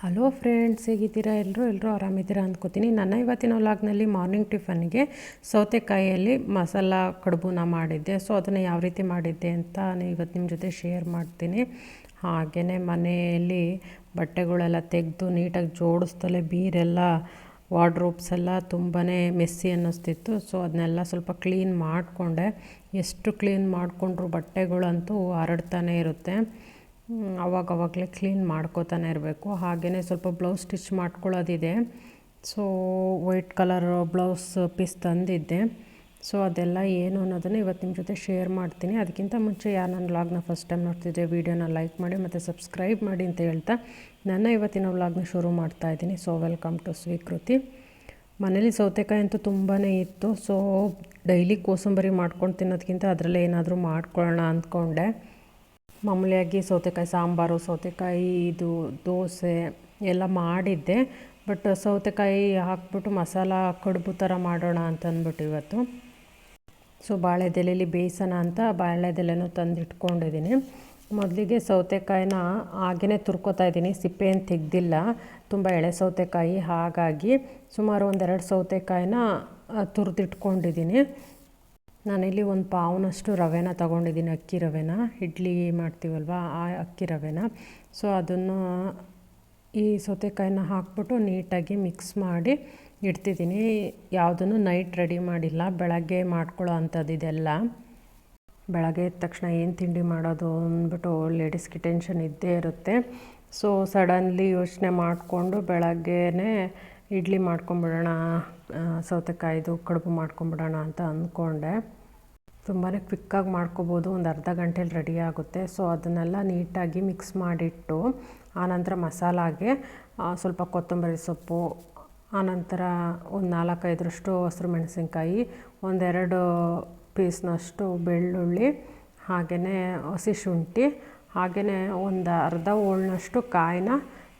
Hello friends ಹೇಗಿದ್ದೀರಾ? ಎಲ್ಲರೂ ಎಲ್ಲರೂ ಆರಾಮಿದ್ದೀರಾ ಅಂದ್ಕೋತೀನಿ ನನ್ನ ಇವತ್ತಿನ ವ್ಲಾಗ್ನಲ್ಲಿ ಮಾರ್ನಿಂಗ್ ಟಿಫನ್ಗೆ ಸೌತೆಕಾಯಿಯಲ್ಲಿ ಮಸಾಲ ಕಡುಬುನ ಮಾಡಿದ್ದೆ. ಸೊ ಅದನ್ನು ಯಾವ ರೀತಿ ಮಾಡಿದ್ದೆ ಅಂತ ನಾನು ಇವತ್ತು ನಿಮ್ಮ ಜೊತೆ ಶೇರ್ ಮಾಡ್ತೀನಿ. ಹಾಗೆಯೇ ಮನೆಯಲ್ಲಿ ಬಟ್ಟೆಗಳೆಲ್ಲ ತೆಗೆದು ನೀಟಾಗಿ ಜೋಡಿಸ್ದಲೇ ಬೀರೆಲ್ಲ ವಾರ್ಡ್ರೋಬ್ಸ್ ಎಲ್ಲ ತುಂಬಾ ಮೆಸ್ಸಿ ಅನ್ನಿಸ್ತಿತ್ತು. ಸೊ ಅದನ್ನೆಲ್ಲ ಸ್ವಲ್ಪ ಕ್ಲೀನ್ ಮಾಡಿಕೊಂಡೆ. ಎಷ್ಟು ಕ್ಲೀನ್ ಮಾಡಿಕೊಂಡ್ರು ಬಟ್ಟೆಗಳಂತೂ ಹರಡ್ತಾನೆ ಇರುತ್ತೆ. ಅವಾಗವಾಗಲೇ ಕ್ಲೀನ್ ಮಾಡ್ಕೋತಾನೆ ಇರಬೇಕು. ಹಾಗೆಯೇ ಸ್ವಲ್ಪ blouse stitch ಮಾಡ್ಕೊಳ್ಳೋದಿದೆ. So white colour blouse piece ತಂದಿದ್ದೆ. So ಅದೆಲ್ಲ ಏನು ಅನ್ನೋದನ್ನು ಇವತ್ತು ನಿಮ್ಮ ಜೊತೆ ಶೇರ್ ಮಾಡ್ತೀನಿ. ಅದಕ್ಕಿಂತ ಮುಂಚೆ ಯಾರು ನನ್ನ ವ್ಲಾಗ್ನ ಫಸ್ಟ್ ಟೈಮ್ ನೋಡ್ತಿದ್ದೆ ವೀಡಿಯೋನ ಲೈಕ್ ಮಾಡಿ ಮತ್ತು ಸಬ್ಸ್ಕ್ರೈಬ್ ಮಾಡಿ ಅಂತ ಹೇಳ್ತಾ ನನ್ನ ಇವತ್ತಿನ ವ್ಲಾಗ್ನ ಶುರು ಮಾಡ್ತಾ ಇದ್ದೀನಿ. ಸೊ ವೆಲ್ಕಮ್ ಟು ಸ್ವೀಕೃತಿ ಮನೇಲಿ ಸೌತೆಕಾಯಿ ಅಂತೂ ತುಂಬಾ ಇತ್ತು. ಸೊ ಡೈಲಿ ಕೋಸಂಬರಿ ಮಾಡ್ಕೊಂಡು ತಿನ್ನೋದಕ್ಕಿಂತ ಅದರಲ್ಲೇ ಏನಾದರೂ ಮಾಡ್ಕೊಳ್ಳೋಣ ಅಂದ್ಕೊಂಡೆ. ಮಾಮೂಲಿಯಾಗಿ ಸೌತೆಕಾಯಿ ಸಾಂಬಾರು, ಸೌತೆಕಾಯಿ ಇದು ದೋಸೆ ಎಲ್ಲ ಮಾಡಿದ್ದೆ. ಬಟ್ ಸೌತೆಕಾಯಿ ಹಾಕ್ಬಿಟ್ಟು ಮಸಾಲ ಕಡುಬು ಥರ ಮಾಡೋಣ ಅಂತ ಅಂದ್ಬಿಟ್ಟು ಇವತ್ತು. ಸೊ ಬಾಳೆದೆಲೆಯಲ್ಲಿ ಬೇಯಿಸೋಣ ಅಂತ ಬಾಳೆದೆಲೆನೂ ತಂದಿಟ್ಕೊಂಡಿದ್ದೀನಿ. ಮೊದಲಿಗೆ ಸೌತೆಕಾಯಿನ ಹಾಗೇ ತುರ್ಕೋತಾ ಇದ್ದೀನಿ. ಸಿಪ್ಪೆಯನ್ನು ತೆಗ್ದಿಲ್ಲ. ತುಂಬ ಎಳೆ ಸೌತೆಕಾಯಿ ಹಾಗಾಗಿ ಸುಮಾರು ಒಂದೆರಡು ಸೌತೆಕಾಯಿನ ತುರಿದಿಟ್ಕೊಂಡಿದ್ದೀನಿ. ನಾನಿಲ್ಲಿ ಒಂದು ಪಾವ್ನಷ್ಟು ರವೆನ ತೊಗೊಂಡಿದ್ದೀನಿ, ಅಕ್ಕಿ ರವೆನ. ಇಡ್ಲಿ ಮಾಡ್ತೀವಲ್ವ, ಆ ಅಕ್ಕಿ ರವೆನ. ಸೊ, ಅದನ್ನು ಈ ಸೌತೆಕಾಯಿನ ಹಾಕ್ಬಿಟ್ಟು ನೀಟಾಗಿ ಮಿಕ್ಸ್ ಮಾಡಿ ಇಡ್ತಿದ್ದೀನಿ. ಯಾವುದನ್ನು ನೈಟ್ ರೆಡಿ ಮಾಡಿಲ್ಲ, ಬೆಳಗ್ಗೆ ಮಾಡ್ಕೊಳ್ಳೋ ಅಂಥದ್ದು ಇದೆಲ್ಲ. ಬೆಳಗ್ಗೆ ಎದ್ದ ತಕ್ಷಣ ಏನು ತಿಂಡಿ ಮಾಡೋದು ಅಂದ್ಬಿಟ್ಟು ಲೇಡೀಸ್ಗೆ ಟೆನ್ಷನ್ ಇದ್ದೇ ಇರುತ್ತೆ. ಸೊ ಸಡನ್ಲಿ ಯೋಚನೆ ಮಾಡಿಕೊಂಡು ಬೆಳಗ್ಗೆನೇ ಇಡ್ಲಿ ಮಾಡ್ಕೊಂಬಿಡೋಣ ಸೌತೆಕಾಯಿದು ಕಡುಬು ಮಾಡ್ಕೊಂಬಿಡೋಣ ಅಂತ ಅಂದ್ಕೊಂಡೆ. ತುಂಬಾ ಕ್ವಿಕ್ಕಾಗಿ ಮಾಡ್ಕೋಬೋದು, ಒಂದು ಅರ್ಧ ಗಂಟೆಲಿ ರೆಡಿ ಆಗುತ್ತೆ. ಸೊ, ಅದನ್ನೆಲ್ಲ ನೀಟಾಗಿ ಮಿಕ್ಸ್ ಮಾಡಿಟ್ಟು ಆನಂತರ ಮಸಾಲಾಗೆ ಸ್ವಲ್ಪ ಕೊತ್ತಂಬರಿ ಸೊಪ್ಪು ಆನಂತರ ಒಂದು ನಾಲ್ಕೈದರಷ್ಟು ಹಸಿರು ಮೆಣಸಿನ್ಕಾಯಿ, ಒಂದೆರಡು ಪೀಸ್ನಷ್ಟು ಬೆಳ್ಳುಳ್ಳಿ, ಹಾಗೆಯೇ ಹಸಿ ಶುಂಠಿ, ಹಾಗೆಯೇ ಒಂದು ಅರ್ಧ ಹೋಳ್ನಷ್ಟು ಕಾಯಿನ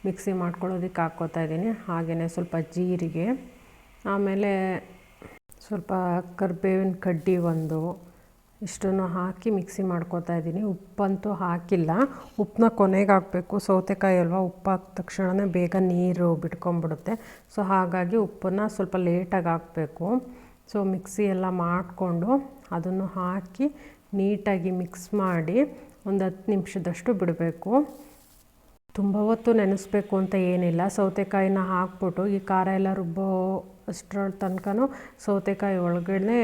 ಮಿಕ್ಸಿ ಮಾಡ್ಕೊಳ್ಳೋದಕ್ಕೆ ಹಾಕ್ಕೋತಾ ಇದ್ದೀನಿ. ಹಾಗೆಯೇ ಸ್ವಲ್ಪ ಜೀರಿಗೆ ಆಮೇಲೆ ಸ್ವಲ್ಪ ಕರಿಬೇವಿನ ಕಡ್ಡಿ ಒಂದು, ಇಷ್ಟನ್ನು ಹಾಕಿ ಮಿಕ್ಸಿ ಮಾಡ್ಕೋತಾ ಇದ್ದೀನಿ. ಉಪ್ಪಂತೂ ಹಾಕಿಲ್ಲ. ಉಪ್ಪನ್ನ ಕೊನೆಗೆ ಹಾಕಬೇಕು. ಸೌತೆಕಾಯಿ ಅಲ್ವಾ ಉಪ್ಪು ಹಾಕಿದ ತಕ್ಷಣವೇ ಬೇಗ ನೀರು ಬಿಟ್ಕೊಂಬಿಡುತ್ತೆ ಸೊ, ಹಾಗಾಗಿ ಉಪ್ಪನ್ನು ಸ್ವಲ್ಪ ಲೇಟಾಗಿ ಹಾಕಬೇಕು. ಸೊ, ಮಿಕ್ಸಿ ಎಲ್ಲ ಮಾಡಿಕೊಂಡು ಅದನ್ನು ಹಾಕಿ ನೀಟಾಗಿ ಮಿಕ್ಸ್ ಮಾಡಿ ಒಂದು ಹತ್ತು ನಿಮಿಷದಷ್ಟು ಬಿಡಬೇಕು. ತುಂಬ ಹೊತ್ತು ನೆನೆಸ್ಬೇಕು ಅಂತ ಏನಿಲ್ಲ. ಸೌತೆಕಾಯಿನ ಹಾಕ್ಬಿಟ್ಟು ಈ ಖಾರ ಎಲ್ಲ ರುಬ್ಬೋ ಅಷ್ಟರ ತನಕನೂ ಸೌತೆಕಾಯಿ ಒಳಗಡೆ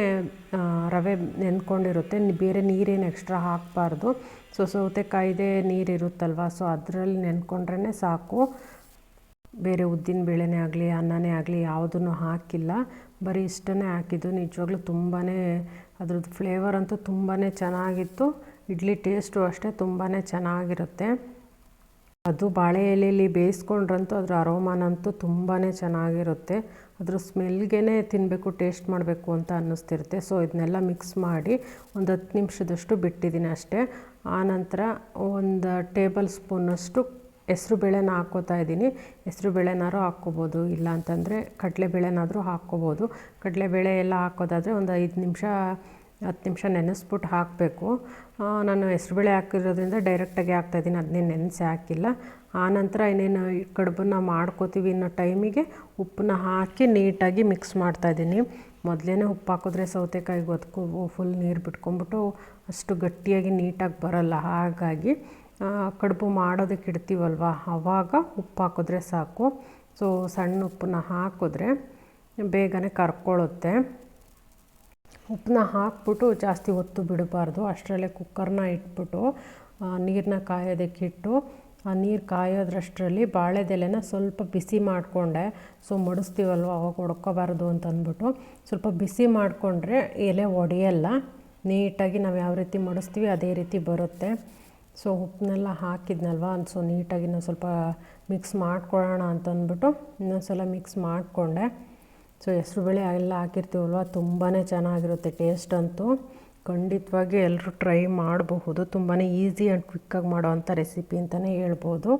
ರವೆ ನೆನ್ಕೊಂಡಿರುತ್ತೆ. ಬೇರೆ ನೀರೇನು ಎಕ್ಸ್ಟ್ರಾ ಹಾಕಬಾರ್ದು. ಸೊ, ಸೌತೆಕಾಯಿದೇ ನೀರಿರುತ್ತಲ್ವ, ಸೊ ಅದರಲ್ಲಿ ನೆನ್ಕೊಂಡ್ರೇ ಸಾಕು. ಬೇರೆ ಉದ್ದಿನ ಬೇಳೆನೇ ಆಗಲಿ, ಅನ್ನನೇ ಆಗಲಿ ಯಾವುದನ್ನು ಹಾಕಿಲ್ಲ. ಬರೀ ಇಷ್ಟನೇ ಹಾಕಿದ್ದು. ನಿಜವಾಗ್ಲೂ ತುಂಬಾ ಅದ್ರದ್ದು ಫ್ಲೇವರ್ ಅಂತೂ ತುಂಬಾ ಚೆನ್ನಾಗಿತ್ತು. ಇಡ್ಲಿ ಟೇಸ್ಟು ಅಷ್ಟೇ ತುಂಬಾ ಚೆನ್ನಾಗಿರುತ್ತೆ. ಅದು ಬಾಳೆ ಎಲೆಯಲ್ಲಿ ಬೇಯಿಸ್ಕೊಂಡ್ರಂತೂ ಅದ್ರ ಅರೋಮಾನಂತೂ ತುಂಬಾ ಚೆನ್ನಾಗಿರುತ್ತೆ. ಅದ್ರ ಸ್ಮೆಲ್ಗೆ ತಿನ್ನಬೇಕು ಟೇಸ್ಟ್ ಮಾಡಬೇಕು ಅಂತ ಅನ್ನಿಸ್ತಿರುತ್ತೆ. ಸೊ ಇದನ್ನೆಲ್ಲ ಮಿಕ್ಸ್ ಮಾಡಿ ಒಂದು ಹತ್ತು ನಿಮಿಷದಷ್ಟು ಬಿಟ್ಟಿದ್ದೀನಿ ಅಷ್ಟೇ. ಆನಂತರ ಒಂದು ಟೇಬಲ್ ಸ್ಪೂನಷ್ಟು ಹೆಸ್ರು ಬೇಳೆನ ಹಾಕ್ಕೋತಾ ಇದ್ದೀನಿ. ಹೆಸ್ರು ಬೇಳೆನಾದ್ರು ಹಾಕ್ಕೋಬೋದು, ಇಲ್ಲ ಅಂತಂದರೆ ಕಡಲೆ ಬೇಳೆನಾದರೂ ಹಾಕ್ಕೋಬೋದು. ಕಡಲೆ ಬೇಳೆ ಎಲ್ಲ ಹಾಕೋದಾದರೆ ಒಂದು ಐದು ನಿಮಿಷ ಹತ್ತು ನಿಮಿಷ ನೆನೆಸ್ಬಿಟ್ಟು ಹಾಕಬೇಕು. ನಾನು ಹೆಸ್ರುಬೇಳೆ ಹಾಕಿರೋದ್ರಿಂದ ಡೈರೆಕ್ಟಾಗಿ ಹಾಕ್ತಾಯಿದ್ದೀನಿ ಅದನ್ನೇ ನೆನೆಸಿ ಹಾಕಿಲ್ಲ. ಆನಂತರ ಇನ್ನೇನು ಕಡುಬನ್ನ ಮಾಡ್ಕೋತೀವಿ ಅನ್ನೋ ಟೈಮಿಗೆ ಉಪ್ಪನ್ನ ಹಾಕಿ ನೀಟಾಗಿ ಮಿಕ್ಸ್ ಮಾಡ್ತಾಯಿದ್ದೀನಿ ಮೊದಲೇ ಉಪ್ಪು ಹಾಕಿದ್ರೆ ಸೌತೆಕಾಯಿಗೆ ಒದ್ಕೊ ಫುಲ್ ನೀರು ಬಿಟ್ಕೊಂಬಿಟ್ಟು ಅಷ್ಟು ಗಟ್ಟಿಯಾಗಿ ನೀಟಾಗಿ ಬರೋಲ್ಲ. ಹಾಗಾಗಿ ಕಡುಬು ಮಾಡೋದಕ್ಕೆ ಇಡ್ತೀವಲ್ವ? ಆವಾಗ ಉಪ್ಪು ಹಾಕಿದ್ರೆ ಸಾಕು. ಸೊ ಸಣ್ಣ ಉಪ್ಪನ್ನ ಹಾಕಿದ್ರೆ ಬೇಗನೆ ಕರ್ಕೊಳ್ಳುತ್ತೆ. ಉಪ್ಪನ್ನ ಹಾಕ್ಬಿಟ್ಟು ಜಾಸ್ತಿ ಹೊತ್ತು ಬಿಡಬಾರ್ದು. ಅಷ್ಟರಲ್ಲೇ ಕುಕ್ಕರ್ನ ಇಟ್ಬಿಟ್ಟು ನೀರನ್ನ ಕಾಯೋದಕ್ಕಿಟ್ಟು ಆ ನೀರು ಕಾಯೋದ್ರಷ್ಟರಲ್ಲಿ ಬಾಳೆದೆಲೆನ ಸ್ವಲ್ಪ ಬಿಸಿ ಮಾಡಿಕೊಂಡೆ. ಸೊ, ಮಡಿಸ್ತೀವಲ್ವ, ಅವಾಗ ಒಡ್ಕೋಬಾರ್ದು ಅಂತಂದ್ಬಿಟ್ಟು. ಸ್ವಲ್ಪ ಬಿಸಿ ಮಾಡಿಕೊಂಡ್ರೆ ಎಲೆ ಒಡೆಯಲ್ಲ. ನೀಟಾಗಿ ನಾವು ಯಾವ ರೀತಿ ಮಡಿಸ್ತೀವಿ ಅದೇ ರೀತಿ ಬರುತ್ತೆ. ಸೊ ಉಪ್ಪನ್ನೆಲ್ಲ ಹಾಕಿದ್ನಲ್ವ? ಸೊ, ನೀಟಾಗಿ ನಾವು ಸ್ವಲ್ಪ ಮಿಕ್ಸ್ ಮಾಡ್ಕೊಳ್ಳೋಣ ಅಂತಂದ್ಬಿಟ್ಟು ಇನ್ನೊಂದು ಸಲ ಮಿಕ್ಸ್ ಮಾಡಿಕೊಂಡೆ. ಸೊ ಹೆಸ್ರುಬೇಳೆ ಎಲ್ಲ ಹಾಕಿರ್ತೀವಲ್ವ? ತುಂಬಾ ಚೆನ್ನಾಗಿರುತ್ತೆ ಟೇಸ್ಟ್ ಅಂತೂ. ಖಂಡಿತವಾಗಿ ಎಲ್ಲರೂ ಟ್ರೈ ಮಾಡಬಹುದು. ತುಂಬಾ ಈಸಿ ಆ್ಯಂಡ್ ಕ್ವಿಕ್ಕಾಗಿ ಮಾಡೋವಂಥ ರೆಸಿಪಿ ಅಂತಲೇ ಹೇಳ್ಬೋದು.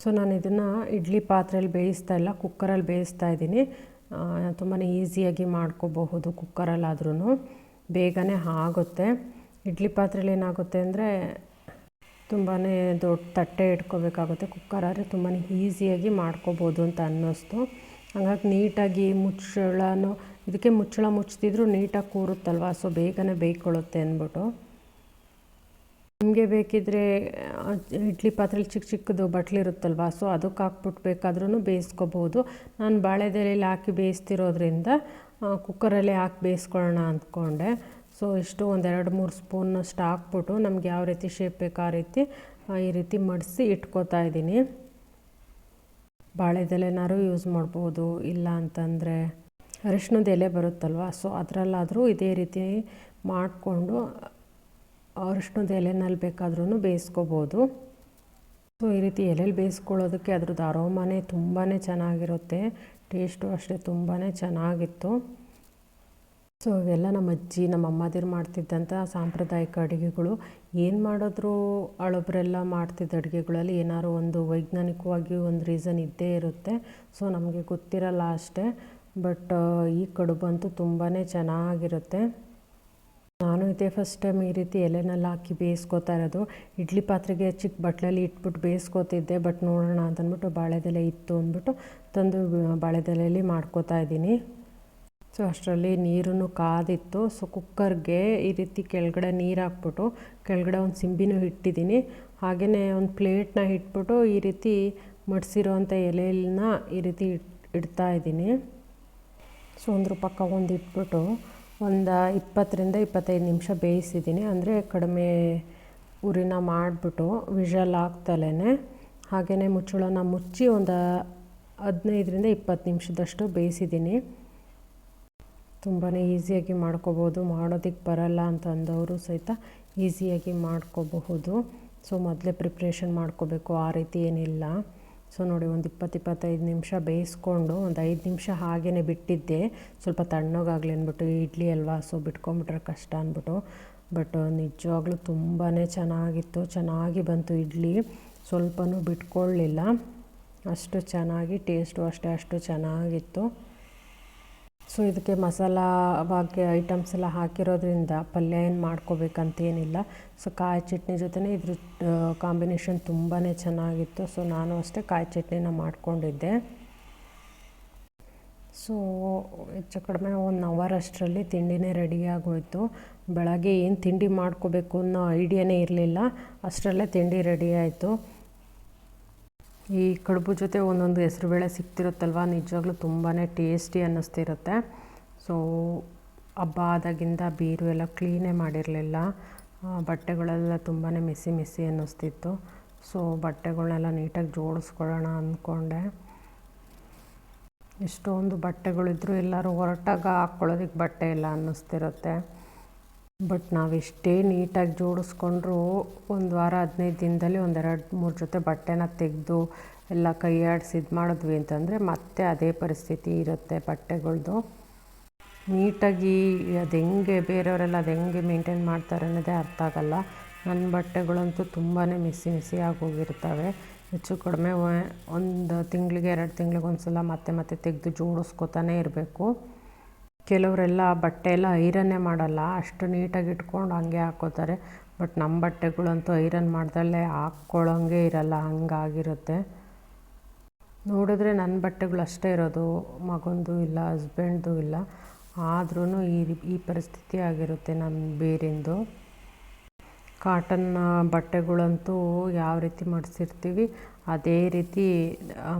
ಸೊ ನಾನು ಇದನ್ನು ಇಡ್ಲಿ ಪಾತ್ರೆಯಲ್ಲಿ ಬೇಯಿಸ್ತಾ ಇಲ್ಲ ಕುಕ್ಕರಲ್ಲಿ ಬೇಯಿಸ್ತಾ ಇದ್ದೀನಿ. ತುಂಬಾ ಈಸಿಯಾಗಿ ಮಾಡ್ಕೋಬಹುದು ಕುಕ್ಕರಲ್ಲಾದ್ರೂ ಬೇಗನೆ ಆಗುತ್ತೆ. ಇಡ್ಲಿ ಪಾತ್ರೆಯಲ್ಲಿ ಏನಾಗುತ್ತೆ ಅಂದರೆ ತುಂಬಾ ದೊಡ್ಡ ತಟ್ಟೆ ಇಟ್ಕೋಬೇಕಾಗುತ್ತೆ ಕುಕ್ಕರ್ ಆದರೆ ತುಂಬಾ ಈಸಿಯಾಗಿ ಮಾಡ್ಕೋಬೋದು ಅಂತ ಅನ್ನಿಸ್ತು. ಹಾಗಾಗಿ ನೀಟಾಗಿ ಮುಚ್ಚಳನೂ, ಇದಕ್ಕೆ ಮುಚ್ಚಳ ಮುಚ್ತಿದ್ರು ನೀಟಾಗಿ ಕೂರುತ್ತಲ್ವ? ಸೊ, ಬೇಗನೆ ಬೇಯ್ಕೊಳ್ಳುತ್ತೆ ಅಂದ್ಬಿಟ್ಟು. ನಿಮಗೆ ಬೇಕಿದ್ದರೆ ಇಡ್ಲಿ ಪಾತ್ರೆಲಿ ಚಿಕ್ಕ ಚಿಕ್ಕದು ಬಟ್ಲಿರುತ್ತಲ್ವ ಸೊ, ಅದಕ್ಕೆ ಹಾಕ್ಬಿಟ್ಟು ಬೇಕಾದ್ರೂ ಬೇಯಿಸ್ಕೋಬೋದು. ನಾನು ಬಾಳೆದೆಲೆಯಲ್ಲಿ ಹಾಕಿ ಬೇಯಿಸ್ತಿರೋದ್ರಿಂದ ಕುಕ್ಕರಲ್ಲೇ ಹಾಕಿ ಬೇಯಿಸ್ಕೊಳ್ಳೋಣ ಅಂದ್ಕೊಂಡೆ. ಸೊ, ಇಷ್ಟು ಒಂದೆರಡು ಮೂರು ಸ್ಪೂನಷ್ಟು ಹಾಕ್ಬಿಟ್ಟು ನಮ್ಗೆ ಯಾವ ರೀತಿ ಶೇಪ್ ಬೇಕು ಆ ರೀತಿ ಈ ರೀತಿ ಮಡಿಸಿ ಇಟ್ಕೋತಾ ಇದ್ದೀನಿ. ಬಾಳೆದೆಲೆನಾರು ಯೂಸ್ ಮಾಡ್ಬೋದು, ಇಲ್ಲ ಅಂತಂದರೆ ಅರಿಶಿನದ ಎಲೆ ಬರುತ್ತಲ್ವ? ಸೊ ಅದರಲ್ಲಾದರೂ ಇದೇ ರೀತಿ ಮಾಡಿಕೊಂಡು ಅರಿಶಿನದ ಎಲೆನಲ್ಲಿ ಬೇಕಾದ್ರೂ ಬೇಯಿಸ್ಕೋಬೋದು. ಸೊ ಈ ರೀತಿ ಎಲೆಯಲ್ಲಿ ಬೇಯಿಸ್ಕೊಳ್ಳೋದಕ್ಕೆ ಅದ್ರದ್ದು ಅರೋಮನೇ ತುಂಬಾ ಚೆನ್ನಾಗಿರುತ್ತೆ. ಟೇಸ್ಟು ಅಷ್ಟೇ ತುಂಬಾ ಚೆನ್ನಾಗಿತ್ತು. ಸೊ ಇವೆಲ್ಲ ನಮ್ಮ ಅಜ್ಜಿ, ನಮ್ಮ ಅಮ್ಮದಿರು ಮಾಡ್ತಿದ್ದಂಥ ಸಾಂಪ್ರದಾಯಿಕ ಅಡುಗೆಗಳು. ಏನು ಮಾಡಿದ್ರು ಅಳೊಬ್ಬರೆಲ್ಲ ಮಾಡ್ತಿದ್ದ ಅಡುಗೆಗಳಲ್ಲಿ ಏನಾದ್ರು ಒಂದು ವೈಜ್ಞಾನಿಕವಾಗಿ ಒಂದು ರೀಸನ್ ಇದ್ದೇ ಇರುತ್ತೆ. ಸೊ ನಮಗೆ ಗೊತ್ತಿರಲ್ಲ ಅಷ್ಟೇ. ಬಟ್ ಈ ಕಡುಬಂತೂ ತುಂಬಾ ಚೆನ್ನಾಗಿರುತ್ತೆ. ನಾನು ಇದೇ ಫಸ್ಟ್ ಟೈಮ್ ಈ ರೀತಿ ಎಲೆನಲ್ಲಿ ಹಾಕಿ ಬೇಯಿಸ್ಕೋತಾ ಇರೋದು. ಇಡ್ಲಿ ಪಾತ್ರೆಗೆ ಚಿಕ್ಕ ಬಟ್ಲಲ್ಲಿ ಇಟ್ಬಿಟ್ಟು ಬೇಯಿಸ್ಕೋತಿದ್ದೆ. ಬಟ್ ನೋಡೋಣ ಅಂತಂದ್ಬಿಟ್ಟು ಬಾಳೆದೆಲೆ ಇತ್ತು ಅಂದ್ಬಿಟ್ಟು ತಂದು ಬಾಳೆದೆಲೆಯಲ್ಲಿ ಮಾಡ್ಕೋತಾ ಇದ್ದೀನಿ. ಸೊ ಅಷ್ಟರಲ್ಲಿ ನೀರನ್ನು ಕಾದಿತ್ತು. ಸೊ ಕುಕ್ಕರ್ಗೆ ಈ ರೀತಿ ಕೆಳಗಡೆ ನೀರು ಹಾಕ್ಬಿಟ್ಟು ಕೆಳಗಡೆ ಒಂದು ಸಿಂಬಿನೂ ಇಟ್ಟಿದ್ದೀನಿ. ಹಾಗೆಯೇ ಒಂದು ಪ್ಲೇಟ್ನ ಇಟ್ಬಿಟ್ಟು ಈ ರೀತಿ ಮಡಿಸಿರೋವಂಥ ಎಲೆಯನ್ನ ಈ ರೀತಿ ಇಡ್ತಾ ಇದ್ದೀನಿ. ಸೊ ಒಂದ್ರ ಪಕ್ಕ ಒಂದು ಇಟ್ಬಿಟ್ಟು ಒಂದು ಇಪ್ಪತ್ತರಿಂದ ಇಪ್ಪತ್ತೈದು ನಿಮಿಷ ಬೇಯಿಸಿದ್ದೀನಿ. ಅಂದರೆ ಕಡಿಮೆ ಉರಿನ ಮಾಡಿಬಿಟ್ಟು ವಿಷಲ್ ಹಾಕ್ತಲೇ ಹಾಗೆಯೇ ಮುಚ್ಚಳನ ಮುಚ್ಚಿ ಒಂದು ಹದಿನೈದರಿಂದ ಇಪ್ಪತ್ತು ನಿಮಿಷದಷ್ಟು ಬೇಯಿಸಿದ್ದೀನಿ. ತುಂಬಾ ಈಸಿಯಾಗಿ ಮಾಡ್ಕೋಬೋದು ಮಾಡೋದಕ್ಕೆ ಬರಲ್ಲ ಅಂತ ಅಂದವರು ಸಹಿತ ಈಸಿಯಾಗಿ ಮಾಡ್ಕೋಬಹುದು. ಸೊ, ಮೊದಲೇ ಪ್ರಿಪ್ರೇಷನ್ ಮಾಡ್ಕೋಬೇಕು, ಆ ರೀತಿ ಏನಿಲ್ಲ. ಸೊ, ನೋಡಿ, ಒಂದು ಇಪ್ಪತ್ತು ಇಪ್ಪತ್ತೈದು ನಿಮಿಷ ಬೇಯಿಸ್ಕೊಂಡು, ಒಂದು ಐದು ನಿಮಿಷ ಹಾಗೇ ಬಿಟ್ಟಿದ್ದೆ. ಸ್ವಲ್ಪ ತಣ್ಣಗಾಗಲಿ ಅಂದ್ಬಿಟ್ಟು, ಇಡ್ಲಿ ಅಲ್ವಾ, ಸೊ, ಬಿಟ್ಕೊಂಬಿಟ್ರೆ ಕಷ್ಟ ಅಂದ್ಬಿಟ್ಟು. ಬಟ್, ನಿಜವಾಗ್ಲೂ ತುಂಬಾ ಚೆನ್ನಾಗಿತ್ತು, ಚೆನ್ನಾಗಿ ಬಂತು ಇಡ್ಲಿ. ಸ್ವಲ್ಪನೂ ಬಿಟ್ಕೊಳ್ಳಿಲ್ಲ ಅಷ್ಟು ಚೆನ್ನಾಗಿ, ಟೇಸ್ಟು ಅಷ್ಟೇ ಅಷ್ಟು ಚೆನ್ನಾಗಿತ್ತು. ಸೊ ಇದಕ್ಕೆ ಮಸಾಲವಾಗಿ ಐಟಮ್ಸ್ ಎಲ್ಲ ಹಾಕಿರೋದ್ರಿಂದ ಪಲ್ಯ ಏನು ಮಾಡ್ಕೋಬೇಕಂತೇನಿಲ್ಲ. ಸೊ ಕಾಯಿ ಚಟ್ನಿ ಜೊತೆನೇ ಇದ್ರ ಕಾಂಬಿನೇಷನ್ ತುಂಬಾ ಚೆನ್ನಾಗಿತ್ತು. ಸೊ ನಾನು ಅಷ್ಟೇ ಕಾಯಿ ಚಟ್ನಿನ ಮಾಡಿಕೊಂಡಿದ್ದೆ. ಸೊ ಹೆಚ್ಚು ಕಡಿಮೆ ಒನ್ ಅವರ್ ಅಷ್ಟರಲ್ಲಿ ತಿಂಡಿನೇ ರೆಡಿಯಾಗೋಯಿತು ಬೆಳಗ್ಗೆ ಏನು ತಿಂಡಿ ಮಾಡ್ಕೋಬೇಕು ಅನ್ನೋ ಐಡಿಯಾನೇ ಇರಲಿಲ್ಲ. ಅಷ್ಟರಲ್ಲೇ ತಿಂಡಿ ರೆಡಿ ಆಯಿತು. ಈ ಕಡುಬು ಜೊತೆ ಒಂದೊಂದು ಹೆಸ್ರುಬೇಳೆ ಸಿಗ್ತಿರುತ್ತಲ್ವ? ನಿಜವಾಗ್ಲೂ ತುಂಬಾ ಟೇಸ್ಟಿ ಅನ್ನಿಸ್ತಿರುತ್ತೆ. ಸೊ ಹಬ್ಬ ಆದಾಗಿಂದ ಬೀರು ಎಲ್ಲ ಕ್ಲೀನೇ ಮಾಡಿರಲಿಲ್ಲ. ಬಟ್ಟೆಗಳೆಲ್ಲ ತುಂಬಾ ಮಿಸ್ಸಿ ಮೆಸ್ಸಿ ಅನ್ನಿಸ್ತಿತ್ತು. ಸೊ ಬಟ್ಟೆಗಳನ್ನೆಲ್ಲ ನೀಟಾಗಿ ಜೋಡಿಸ್ಕೊಳ್ಳೋಣ ಅಂದ್ಕೊಂಡೆ ಎಷ್ಟೊಂದು ಬಟ್ಟೆಗಳಿದ್ರು ಎಲ್ಲರೂ ಹೊರಟಾಗ ಹಾಕ್ಕೊಳ್ಳೋದಕ್ಕೆ ಬಟ್ಟೆ ಇಲ್ಲ ಅನ್ನಿಸ್ತಿರುತ್ತೆ. ಬಟ್ ನಾವು ಎಷ್ಟೇ ನೀಟಾಗಿ ಜೋಡಿಸ್ಕೊಂಡ್ರೂ ಒಂದು ವಾರ, ಹದಿನೈದು ದಿನದಲ್ಲಿ ಒಂದೆರಡು ಮೂರು ಜೊತೆ ಬಟ್ಟೆನ ತೆಗೆದು ಎಲ್ಲ ಕೈ ಆಡಿಸಿ ಇದು ಮಾಡಿದ್ವಿ ಅಂತಂದರೆ ಮತ್ತೆ ಅದೇ ಪರಿಸ್ಥಿತಿ ಇರುತ್ತೆ ಬಟ್ಟೆಗಳ್ದು. ನೀಟಾಗಿ ಅದು ಹೆಂಗೆ ಬೇರೆಯವರೆಲ್ಲ ಅದು ಹೆಂಗೆ ಮೇಂಟೈನ್ ಮಾಡ್ತಾರೆ ಅನ್ನೋದೇ ಅರ್ಥ ಆಗಲ್ಲ. ನನ್ನ ಬಟ್ಟೆಗಳಂತೂ ತುಂಬಾ ಮಿಸಿ ಮಿಸಿಯಾಗಿ ಆಗೋಗಿರ್ತವೆ ಹೆಚ್ಚು ಕಡಿಮೆ ಒಂದು ತಿಂಗಳಿಗೆ, ಎರಡು ತಿಂಗಳಿಗೆ ಒಂದು ಸಲ ಮತ್ತೆ ಮತ್ತೆ ತೆಗೆದು ಜೋಡಿಸ್ಕೊತಾನೆ ಇರಬೇಕು. ಕೆಲವರೆಲ್ಲ ಬಟ್ಟೆ ಎಲ್ಲ ಐರನ್ನೇ ಮಾಡಲ್ಲ. ಅಷ್ಟು ನೀಟಾಗಿ ಇಟ್ಕೊಂಡು ಹಂಗೆ ಹಾಕ್ಕೋತಾರೆ. ಬಟ್ ನಮ್ಮ ಬಟ್ಟೆಗಳಂತೂ ಐರನ್ ಮಾಡ್ದಲ್ಲೇ ಹಾಕ್ಕೊಳ್ಳೋಂಗೆ ಇರಲ್ಲ. ಹಂಗಾಗಿರುತ್ತೆ. ನೋಡಿದ್ರೆ ನನ್ನ ಬಟ್ಟೆಗಳು ಅಷ್ಟೇ ಇರೋದು. ಮಗಂದು ಇಲ್ಲ, ಹಸ್ಬೆಂಡ್ದು ಇಲ್ಲ. ಆದ್ರೂ ಈ ಈ ಪರಿಸ್ಥಿತಿ ಆಗಿರುತ್ತೆ ನನ್ನ ಬೇರಿಂದು. ಕಾಟನ್ ಬಟ್ಟೆಗಳಂತೂ ಯಾವ ರೀತಿ ಮಡಿಸಿರ್ತೀವಿ? ಅದೇ ರೀತಿ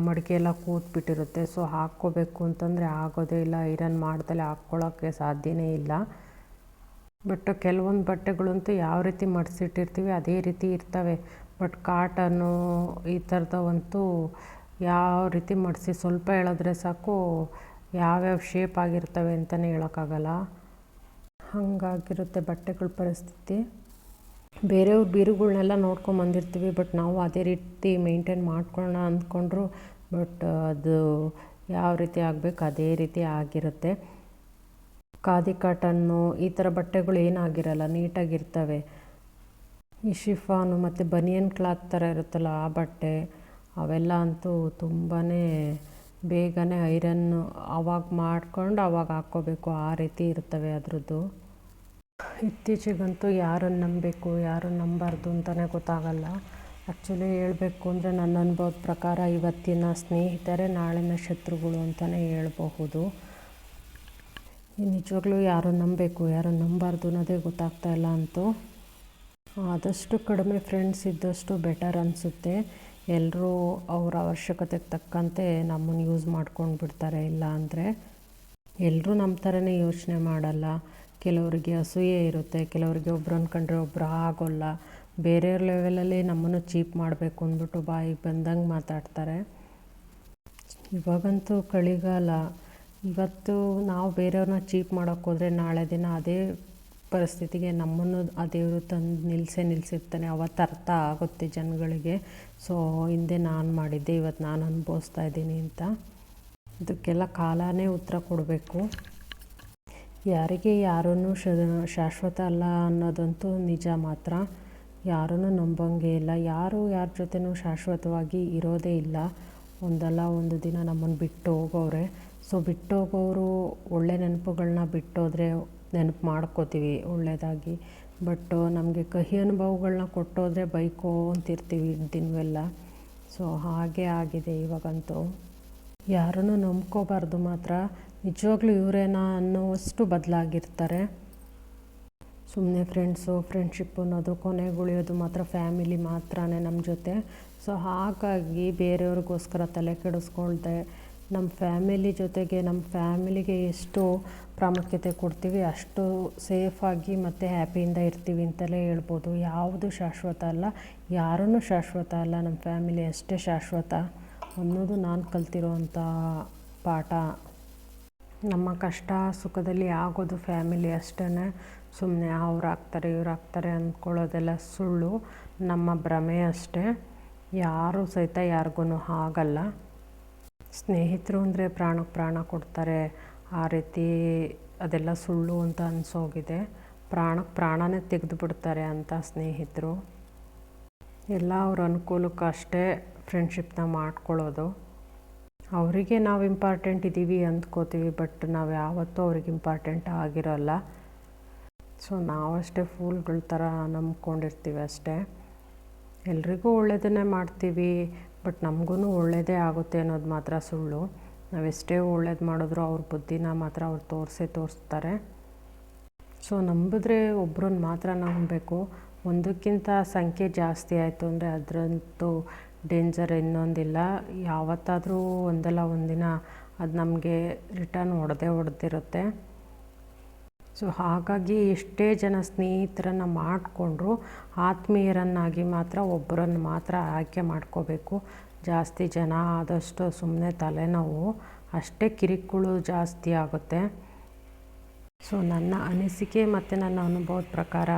ಮಡಿಕೆ ಎಲ್ಲ ಕೂತ್ಬಿಟ್ಟಿರುತ್ತೆ. ಸೊ ಹಾಕ್ಕೋಬೇಕು ಅಂತಂದರೆ ಆಗೋದೇ ಇಲ್ಲ. ಐರನ್ ಮಾಡ್ದಲೇ ಹಾಕ್ಕೊಳ್ಳೋಕ್ಕೆ ಸಾಧ್ಯನೇ ಇಲ್ಲ. ಬಟ್ ಕೆಲವೊಂದು ಬಟ್ಟೆಗಳಂತೂ ಯಾವ ರೀತಿ ಮಡಿಸಿಟ್ಟಿರ್ತೀವಿ ಅದೇ ರೀತಿ ಇರ್ತವೆ. ಬಟ್ ಕಾಟನ್ನು ಈ ಥರದವಂತೂ ಯಾವ ರೀತಿ ಮಡಿಸಿ ಸ್ವಲ್ಪ ಹೇಳಿದ್ರೆ ಸಾಕು, ಯಾವ್ಯಾವ ಶೇಪ್ ಆಗಿರ್ತವೆ ಅಂತಲೇ ಹೇಳೋಕ್ಕಾಗಲ್ಲ. ಹಾಗಾಗಿರುತ್ತೆ ಬಟ್ಟೆಗಳ ಪರಿಸ್ಥಿತಿ. ಬೇರೆಯವ್ರ ಬೀರುಗಳನ್ನೆಲ್ಲ ನೋಡ್ಕೊಂಬಂದಿರ್ತೀವಿ ಬಟ್ ನಾವು ಅದೇ ರೀತಿ ಮೇಂಟೈನ್ ಮಾಡ್ಕೊಳ್ಳೋಣ ಅಂದ್ಕೊಂಡ್ರು, ಬಟ್ ಅದು ಯಾವ ರೀತಿ ಆಗಬೇಕು ಅದೇ ರೀತಿ ಆಗಿರುತ್ತೆ. ಖಾದಿ ಕಾಟನ್ನು, ಈ ಥರ ಬಟ್ಟೆಗಳು ಏನಾಗಿರಲ್ಲ, ನೀಟಾಗಿರ್ತವೆ. ಈ ಶಿಫಾನು ಮತ್ತು ಬನಿಯನ್ ಕ್ಲಾತ್ ಥರ ಇರುತ್ತಲ್ಲ, ಆ ಬಟ್ಟೆ, ಅವೆಲ್ಲ ಅಂತೂ ತುಂಬಾ ಬೇಗನೆ ಐರನ್ನು ಅವಾಗ ಮಾಡ್ಕೊಂಡು ಅವಾಗ ಹಾಕ್ಕೋಬೇಕು, ಆ ರೀತಿ ಇರ್ತವೆ ಅದರದ್ದು. ಇತ್ತೀಚೆಗಂತೂ ಯಾರನ್ನು ನಂಬಬೇಕು, ಯಾರನ್ನು ನಂಬಾರ್ದು ಅಂತಲೇ ಗೊತ್ತಾಗಲ್ಲ. ಆ್ಯಕ್ಚುಲಿ ಹೇಳಬೇಕು ಅಂದರೆ ನನ್ನ ಅನುಭವದ ಪ್ರಕಾರ ಇವತ್ತಿನ ಸ್ನೇಹಿತರೆ, ನಾಳಿನ ಶತ್ರುಗಳು ಅಂತಲೇ ಹೇಳಬಹುದು. ನಿಜವಾಗ್ಲೂ ಯಾರನ್ನು ನಂಬಬೇಕು, ಯಾರನ್ನು ನಂಬಾರ್ದು ಅನ್ನೋದೇ ಗೊತ್ತಾಗ್ತಾ ಇಲ್ಲ ಅಂತೂ. ಆದಷ್ಟು ಕಡಿಮೆ ಫ್ರೆಂಡ್ಸ್ ಇದ್ದಷ್ಟು ಬೆಟರ್ ಅನಿಸುತ್ತೆ. ಎಲ್ಲರೂ ಅವರ ಅವಶ್ಯಕತೆಗೆ ತಕ್ಕಂತೆ ನಮ್ಮನ್ನು ಯೂಸ್ ಮಾಡ್ಕೊಂಡು ಬಿಡ್ತಾರೆ ಇಲ್ಲ ಅಂದರೆ ಎಲ್ಲರೂ ನಮ್ಮ ಥರನೇ ಯೋಚನೆ ಮಾಡಲ್ಲ. ಕೆಲವರಿಗೆ ಅಸೂಯೆ ಇರುತ್ತೆ, ಕೆಲವರಿಗೆ ಒಬ್ರು ಅಂದ್ಕೊಂಡ್ರೆ ಒಬ್ಬರು ಆಗೋಲ್ಲ. ಬೇರೆಯವ್ರ ಲೆವೆಲಲ್ಲಿ ನಮ್ಮನ್ನು ಚೀಪ್ ಮಾಡಬೇಕು ಅಂದ್ಬಿಟ್ಟು ಬಾಯಿಗೆ ಬಂದಂಗೆ ಮಾತಾಡ್ತಾರೆ. ಇವಾಗಂತೂ ಕಳಿಗಾಲ. ಇವತ್ತು ನಾವು ಬೇರೆಯವ್ರನ್ನ ಚೀಪ್ ಮಾಡೋಕ್ಕೆ ಹೋದರೆ ನಾಳೆ ದಿನ ಅದೇ ಪರಿಸ್ಥಿತಿಗೆ ನಮ್ಮನ್ನು ಆ ದೇವರು ತಂದು ನಿಲ್ಲಿಸೇ ನಿಲ್ಲಿಸಿರ್ತಾನೆ ಅವತ್ತು ಅರ್ಥ ಆಗುತ್ತೆ ಜನಗಳಿಗೆ. ಸೊ ಹಿಂದೆ ನಾನು ಮಾಡಿದ್ದೆ, ಇವತ್ತು ನಾನು ಅನುಭವಿಸ್ತಾ ಇದ್ದೀನಿ ಅಂತ. ಇದಕ್ಕೆಲ್ಲ ಕಾಲನೇ ಉತ್ತರ ಕೊಡಬೇಕು. ಯಾರಿಗೆ ಯಾರೂ ಶಾಶ್ವತ ಅಲ್ಲ ಅನ್ನೋದಂತೂ ನಿಜ ಮಾತ್ರ. ಯಾರನ್ನು ನಂಬಂಗೆ ಇಲ್ಲ. ಯಾರು ಯಾರ ಜೊತೆನೂ ಶಾಶ್ವತವಾಗಿ ಇರೋದೇ ಇಲ್ಲ. ಒಂದಲ್ಲ ಒಂದು ದಿನ ನಮ್ಮನ್ನು ಬಿಟ್ಟು ಹೋಗೋರೆ ಸೊ, ಬಿಟ್ಟು ಹೋಗೋರು ಒಳ್ಳೆ ನೆನಪುಗಳನ್ನ ಬಿಟ್ಟೋದ್ರೆ ನೆನಪು ಮಾಡ್ಕೋತೀವಿ ಒಳ್ಳೆಯದಾಗಿ ಬಟ್ ನಮಗೆ ಕಹಿ ಅನುಭವಗಳನ್ನ ಕೊಟ್ಟೋದ್ರೆ ಬೈಕೋ ಅಂತಿರ್ತೀವಿ ದಿನವೆಲ್ಲ. ಸೊ, ಹಾಗೆ ಆಗಿದೆ ಇವಾಗಂತೂ. ಯಾರನ್ನು ನಂಬ್ಕೋಬಾರ್ದು ಮಾತ್ರ. ನಿಜವಾಗ್ಲೂ ಇವರೇನಾ ಅನ್ನೋವಷ್ಟು ಬದಲಾಗಿರ್ತಾರೆ. ಸುಮ್ಮನೆ ಫ್ರೆಂಡ್ಸು ಫ್ರೆಂಡ್ಶಿಪ್ ಅನ್ನೋದು ಕೊನೆಗುಳಿಯೋದು ಮಾತ್ರ ಫ್ಯಾಮಿಲಿ ಮಾತ್ರನೇ ನಮ್ಮ ಜೊತೆ. ಸೊ ಹಾಗಾಗಿ ಬೇರೆಯವ್ರಿಗೋಸ್ಕರ ತಲೆ ಕೆಡಿಸ್ಕೊಳ್ದೆ ನಮ್ಮ ಫ್ಯಾಮಿಲಿ ಜೊತೆಗೆ ನಮ್ಮ ಫ್ಯಾಮಿಲಿಗೆ ಎಷ್ಟು ಪ್ರಾಮುಖ್ಯತೆ ಕೊಡ್ತೀವಿ, ಅಷ್ಟು ಸೇಫಾಗಿ ಮತ್ತು ಹ್ಯಾಪಿಯಿಂದ ಇರ್ತೀವಿ ಅಂತಲೇ ಹೇಳ್ಬೋದು. ಯಾವುದು ಶಾಶ್ವತ ಅಲ್ಲ ಯಾರೂ ಶಾಶ್ವತ ಅಲ್ಲ ನಮ್ಮ ಫ್ಯಾಮಿಲಿ ಅಷ್ಟೇ ಶಾಶ್ವತ ಅನ್ನೋದು ನಾನು ಕಲ್ತಿರೋವಂಥ ಪಾಠ. ನಮ್ಮ ಕಷ್ಟ ಸುಖದಲ್ಲಿ ಆಗೋದು ಫ್ಯಾಮಿಲಿ ಅಷ್ಟೇ ಸುಮ್ಮನೆ ಅವ್ರು ಆಗ್ತಾರೆ ಇವ್ರು ಆಗ್ತಾರೆ ಅಂದ್ಕೊಳ್ಳೋದೆಲ್ಲ ಸುಳ್ಳು, ನಮ್ಮ ಭ್ರಮೆ ಅಷ್ಟೇ. ಯಾರೂ ಸಹಿತ ಯಾರಿಗೂ ಆಗಲ್ಲ ಸ್ನೇಹಿತರು ಅಂದರೆ ಪ್ರಾಣಕ್ಕೆ ಪ್ರಾಣ ಕೊಡ್ತಾರೆ. ಆ ರೀತಿ ಅದೆಲ್ಲ ಸುಳ್ಳು ಅಂತ ಅನಿಸೋಗಿದೆ. ಪ್ರಾಣಕ್ಕೆ ಪ್ರಾಣನೇ ತೆಗೆದುಬಿಡ್ತಾರೆ ಅಂತ ಸ್ನೇಹಿತರು. ಎಲ್ಲ ಅವ್ರ ಅನುಕೂಲಕ್ಕಷ್ಟೇ ಫ್ರೆಂಡ್ಶಿಪ್ನ ಮಾಡ್ಕೊಳ್ಳೋದು. ಅವರಿಗೆ ನಾವು ಇಂಪಾರ್ಟೆಂಟ್ ಇದ್ದೀವಿ ಅಂದ್ಕೋತೀವಿ ಬಟ್ ನಾವು ಯಾವತ್ತೂ ಅವ್ರಿಗೆ ಇಂಪಾರ್ಟೆಂಟ್ ಆಗಿರೋಲ್ಲ. ಸೊ ನಾವಷ್ಟೇ ಫೂಲ್ಗಳ ಥರ ನಂಬ್ಕೊಂಡಿರ್ತೀವಿ ಅಷ್ಟೇ. ಎಲ್ರಿಗೂ ಒಳ್ಳೆಯದನ್ನೇ ಮಾಡ್ತೀವಿ ಬಟ್ ನಮಗೂ ಒಳ್ಳೆಯದೇ ಆಗುತ್ತೆ ಅನ್ನೋದು ಮಾತ್ರ ಸುಳ್ಳು. ನಾವೆಷ್ಟೇ ಒಳ್ಳೇದು ಮಾಡಿದ್ರು ಅವ್ರ ಬುದ್ಧಿನ ಮಾತ್ರ ಅವ್ರು ತೋರಿಸೇ ತೋರಿಸ್ತಾರೆ. ಸೊ ನಂಬಿದ್ರೆ ಒಬ್ರನ್ನ ಮಾತ್ರ ನಂಬಬೇಕು. ಒಂದಕ್ಕಿಂತ ಸಂಖ್ಯೆ ಜಾಸ್ತಿ ಆಯಿತು ಅಂದರೆ ಅದರಂತೂ ಡೇಂಜರ್ ಇನ್ನೊಂದಿಲ್ಲ. ಯಾವತ್ತಾದರೂ ಒಂದಲ್ಲ ಒಂದಿನ ಅದು ನಮಗೆ ರಿಟರ್ನ್ ಹೊಡೆದೇ ಹೊಡೆದಿರುತ್ತೆ. ಸೊ, ಹಾಗಾಗಿ ಎಷ್ಟೇ ಜನ ಸ್ನೇಹಿತರನ್ನು ಮಾಡಿಕೊಂಡ್ರು ಆತ್ಮೀಯರನ್ನಾಗಿ ಮಾತ್ರ ಒಬ್ಬರನ್ನು ಮಾತ್ರ ಆಯ್ಕೆ ಮಾಡ್ಕೋಬೇಕು. ಜಾಸ್ತಿ ಜನ ಆದಷ್ಟು ಸುಮ್ಮನೆ ತಲೆನೋವು, ಅಷ್ಟೇ ಕಿರಿಕುಳು ಜಾಸ್ತಿ ಆಗುತ್ತೆ. ಸೊ, ನನ್ನ ಅನಿಸಿಕೆ ಮತ್ತು ನನ್ನ ಅನುಭವದ ಪ್ರಕಾರ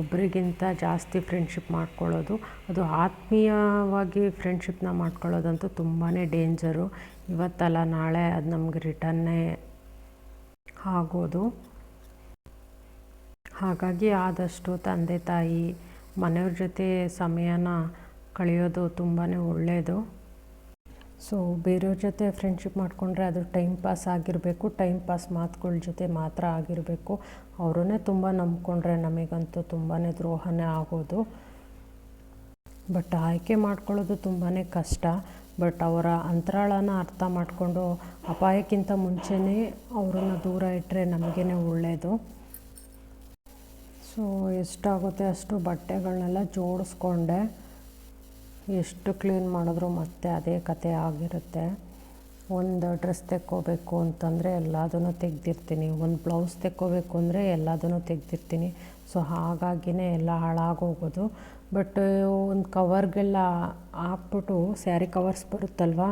ಒಬ್ಬರಿಗಿಂತ ಜಾಸ್ತಿ ಫ್ರೆಂಡ್ಶಿಪ್ ಮಾಡ್ಕೊಳ್ಳೋದು. ಅದು ಆತ್ಮೀಯವಾಗಿ ಫ್ರೆಂಡ್ಶಿಪ್ನ ಮಾಡ್ಕೊಳ್ಳೋದಂತೂ ತುಂಬಾ ಡೇಂಜರು ಇವತ್ತಲ್ಲ, ನಾಳೆ ಅದು ನಮಗೆ ರಿಟರ್ನೇ ಆಗೋದು. ಹಾಗಾಗಿ ಆದಷ್ಟು ತಂದೆ ತಾಯಿ, ಮನೆಯವ್ರ ಜೊತೆ ಸಮಯನ ಕಳೆಯೋದು ತುಂಬಾ ಒಳ್ಳೆಯದು ಸೊ ಬೇರೆಯವ್ರ ಜೊತೆ ಫ್ರೆಂಡ್ಶಿಪ್ ಮಾಡಿಕೊಂಡ್ರೆ ಅದು ಟೈಮ್ ಪಾಸ್ ಆಗಿರಬೇಕು ಟೈಮ್ ಪಾಸ್ ಮಾತುಗಳ ಜೊತೆ ಮಾತ್ರ ಆಗಿರಬೇಕು. ಅವರನ್ನೇ ತುಂಬ ನಂಬ್ಕೊಂಡ್ರೆ ನಮಗಂತೂ ತುಂಬಾ ದ್ರೋಹನೇ ಆಗೋದು. ಬಟ್ ಆಯ್ಕೆ ಮಾಡ್ಕೊಳ್ಳೋದು ತುಂಬಾ ಕಷ್ಟ. ಬಟ್ ಅವರ ಅಂತರಾಳನ ಅರ್ಥ ಮಾಡಿಕೊಂಡು ಅಪಾಯಕ್ಕಿಂತ ಮುಂಚೆನೇ ಅವರನ್ನು ದೂರ ಇಟ್ಟರೆ ನಮಗೇ ಒಳ್ಳೆಯದು ಸೊ ಎಷ್ಟಾಗುತ್ತೆ ಅಷ್ಟು ಬಟ್ಟೆಗಳನ್ನೆಲ್ಲ ಜೋಡಿಸ್ಕೊಂಡೆ. ಎಷ್ಟು ಕ್ಲೀನ್ ಮಾಡಿದ್ರು ಮತ್ತೆ ಅದೇ ಕತೆ ಆಗಿರುತ್ತೆ. ಒಂದು ಡ್ರೆಸ್ ತೆಕ್ಕೋಬೇಕು ಅಂತಂದರೆ ಎಲ್ಲದನ್ನು ತೆಗೆದಿರ್ತೀನಿ. ಒಂದು ಬ್ಲೌಸ್ ತೆಕ್ಕೋಬೇಕು ಅಂದರೆ ಎಲ್ಲದನ್ನು ತೆಗೆದಿರ್ತೀನಿ. ಸೊ ಹಾಗಾಗಿನೇ ಎಲ್ಲ ಹಾಳಾಗೋಗೋದು. ಬಟ್ ಒಂದು ಕವರ್ಗೆಲ್ಲ ಹಾಕ್ಬಿಟ್ಟು ಸ್ಯಾರಿ ಕವರ್ಸ್ ಬರುತ್ತಲ್ವ?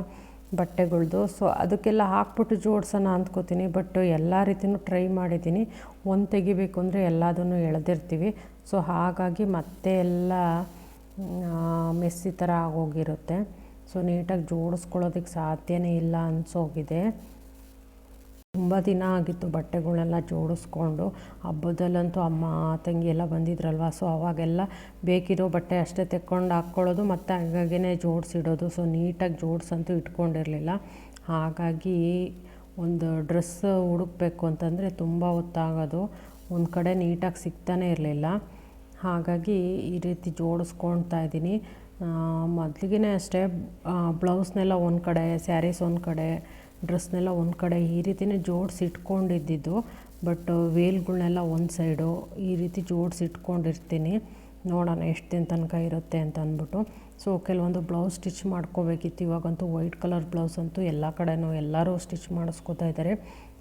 ಬಟ್ಟೆಗಳ್ದು. ಸೊ ಅದಕ್ಕೆಲ್ಲ ಹಾಕ್ಬಿಟ್ಟು ಜೋಡ್ಸೋಣ ಅಂದ್ಕೋತೀನಿ. ಬಟ್ ಎಲ್ಲ ರೀತಿಯೂ ಟ್ರೈ ಮಾಡಿದ್ದೀನಿ. ಒಂದು ತೆಗಿಬೇಕು ಅಂದರೆ ಎಲ್ಲದನ್ನು ಎಳೆದಿರ್ತೀವಿ. ಸೊ ಹಾಗಾಗಿ ಮತ್ತೆ ಎಲ್ಲ ಮೆಸ್ಸಿ ಥರ ಆಗೋಗಿರುತ್ತೆ. ಸೊ ನೀಟಾಗಿ ಜೋಡಿಸ್ಕೊಳ್ಳೋದಕ್ಕೆ ಸಾಧ್ಯನೇ ಇಲ್ಲ ಅನಿಸೋಗಿದೆ. ತುಂಬ ದಿನ ಆಗಿತ್ತು ಬಟ್ಟೆಗಳೆಲ್ಲ ಜೋಡಿಸ್ಕೊಂಡು. ಹಬ್ಬದಲ್ಲಂತೂ ಅಮ್ಮ, ತಂಗಿ ಎಲ್ಲ ಬಂದಿದ್ರಲ್ವ? ಸೊ ಅವಾಗೆಲ್ಲ ಬೇಕಿರೋ ಬಟ್ಟೆ ಅಷ್ಟೇ ತೆಕ್ಕೊಂಡು ಹಾಕ್ಕೊಳ್ಳೋದು, ಮತ್ತು ಹಂಗಾಗೇ ಜೋಡಿಸಿಡೋದು. ಸೊ ನೀಟಾಗಿ ಜೋಡಿಸಂತೂ ಇಟ್ಕೊಂಡಿರಲಿಲ್ಲ. ಹಾಗಾಗಿ ಒಂದು ಡ್ರೆಸ್ ಹುಡುಕ್ಬೇಕು ಅಂತಂದರೆ ತುಂಬ ಹೊತ್ತಾಗೋದು. ಒಂದು ಕಡೆ ನೀಟಾಗಿ ಸಿಗ್ತಾನೆ ಇರಲಿಲ್ಲ. ಹಾಗಾಗಿ ಈ ರೀತಿ ಜೋಡಿಸ್ಕೊಳ್ತಾ ಇದ್ದೀನಿ. ಮೊದಲಿಗೆ ಅಷ್ಟೇ ಬ್ಲೌಸ್ನೆಲ್ಲ ಒಂದು ಕಡೆ, ಸ್ಯಾರೀಸ್ ಒಂದು ಕಡೆ, ಡ್ರೆಸ್ನೆಲ್ಲ ಒಂದು ಕಡೆ ಈ ರೀತಿನೇ ಜೋಡಿಸಿ ಇಟ್ಕೊಂಡಿದ್ದಿದ್ದು ಬಟ್ ವೇಲ್ಗಳನ್ನೆಲ್ಲ ಒಂದು ಸೈಡು ಈ ರೀತಿ ಜೋಡಿಸಿಟ್ಕೊಂಡಿರ್ತೀನಿ. ನೋಡೋಣ ಎಷ್ಟು ದಿನ ತನಕ ಇರುತ್ತೆ ಅಂತ ಅಂದ್ಬಿಟ್ಟು. ಸೊ, ಕೆಲವೊಂದು ಬ್ಲೌಸ್ ಸ್ಟಿಚ್ ಮಾಡ್ಕೋಬೇಕಿತ್ತು. ಇವಾಗಂತೂ ವೈಟ್ ಕಲರ್ ಬ್ಲೌಸ್ ಅಂತೂ ಎಲ್ಲ ಕಡೆನೂ ಎಲ್ಲರೂ ಸ್ಟಿಚ್ ಮಾಡಿಸ್ಕೋತಾ ಇದ್ದಾರೆ.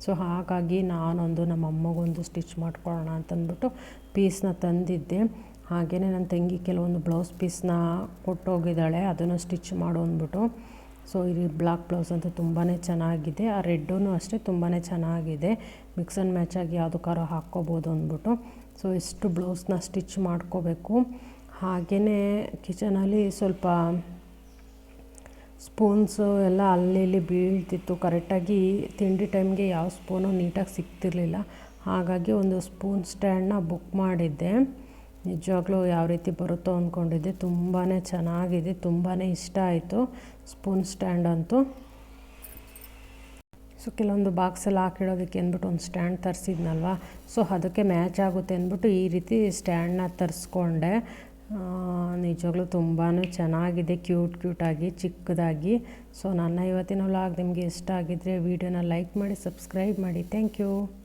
ಸೊ ಹಾಗಾಗಿ ನಾನೊಂದು ನಮ್ಮ ಅಮ್ಮಗೊಂದು ಸ್ಟಿಚ್ ಮಾಡ್ಕೊಳ್ಳೋಣ ಅಂತಂದ್ಬಿಟ್ಟು ಪೀಸ್ನ ತಂದಿದ್ದೆ. ಹಾಗೆಯೇ ನನ್ನ ತಂಗಿ ಕೆಲವೊಂದು ಬ್ಲೌಸ್ ಪೀಸ್ನ ಕೊಟ್ಟೋಗಿದ್ದಾಳೆ, ಅದನ್ನು ಸ್ಟಿಚ್ ಮಾಡು ಅಂದ್ಬಿಟ್ಟು. ಸೊ ಈ ಬ್ಲಾಕ್ ಬ್ಲೌಸ್ ಅಂತೂ ತುಂಬಾ ಚೆನ್ನಾಗಿದೆ, ಆ ರೆಡ್ಡೂ ಅಷ್ಟೇ ತುಂಬಾ ಚೆನ್ನಾಗಿದೆ. ಮಿಕ್ಸ್ ಆ್ಯಂಡ್ ಮ್ಯಾಚ್ ಆಗಿ ಯಾವುದಕ್ಕಾರು ಹಾಕ್ಕೋಬೋದು ಅಂದ್ಬಿಟ್ಟು. ಸೊ ಇಷ್ಟು ಬ್ಲೌಸ್ನ ಸ್ಟಿಚ್ ಮಾಡ್ಕೋಬೇಕು. ಹಾಗೆಯೇ ಕಿಚನಲ್ಲಿ ಸ್ವಲ್ಪ ಸ್ಪೂನ್ಸು ಎಲ್ಲ ಅಲ್ಲಿ ಇಲ್ಲಿ ಬೀಳ್ತಿತ್ತು. ಕರೆಕ್ಟಾಗಿ ತಿಂಡಿ ಟೈಮ್ಗೆ ಯಾವ ಸ್ಪೂನು ನೀಟಾಗಿ ಸಿಗ್ತಿರಲಿಲ್ಲ. ಹಾಗಾಗಿ ಒಂದು ಸ್ಪೂನ್ ಸ್ಟ್ಯಾಂಡನ್ನ ಬುಕ್ ಮಾಡಿದ್ದೆ. ನಿಜವಾಗ್ಲೂ ಯಾವ ರೀತಿ ಬರುತ್ತೋ ಅಂದ್ಕೊಂಡಿದ್ದೆ ತುಂಬಾ ಚೆನ್ನಾಗಿದೆ ತುಂಬಾ ಇಷ್ಟ ಆಯಿತು ಸ್ಪೂನ್ ಸ್ಟ್ಯಾಂಡ್ ಅಂತೂ. ಸೊ, ಕೆಲವೊಂದು ಬಾಕ್ಸಲ್ಲಿ ಹಾಕಿಡೋದಕ್ಕೆ ಅಂದ್ಬಿಟ್ಟು ಒಂದು ಸ್ಟ್ಯಾಂಡ್ ತರಿಸಿದ್ನಲ್ವ. ಸೊ, ಅದಕ್ಕೆ ಮ್ಯಾಚ್ ಆಗುತ್ತೆ ಅಂದ್ಬಿಟ್ಟು ಈ ರೀತಿ ಸ್ಟ್ಯಾಂಡನ್ನ ತರಿಸ್ಕೊಂಡೆ. ನಿಜವಾಗ್ಲೂ ತುಂಬಾ ಚೆನ್ನಾಗಿದೆ, ಕ್ಯೂಟ್ ಕ್ಯೂಟಾಗಿ, ಚಿಕ್ಕದಾಗಿ. ಸೊ, ನನ್ನ ಇವತ್ತಿನ ವ್ಲಾಗ್ ನಿಮಗೆ ಇಷ್ಟ ಆಗಿದ್ದರೆ ವೀಡಿಯೋನ ಲೈಕ್ ಮಾಡಿ ಸಬ್ಸ್ಕ್ರೈಬ್ ಮಾಡಿ. Thank you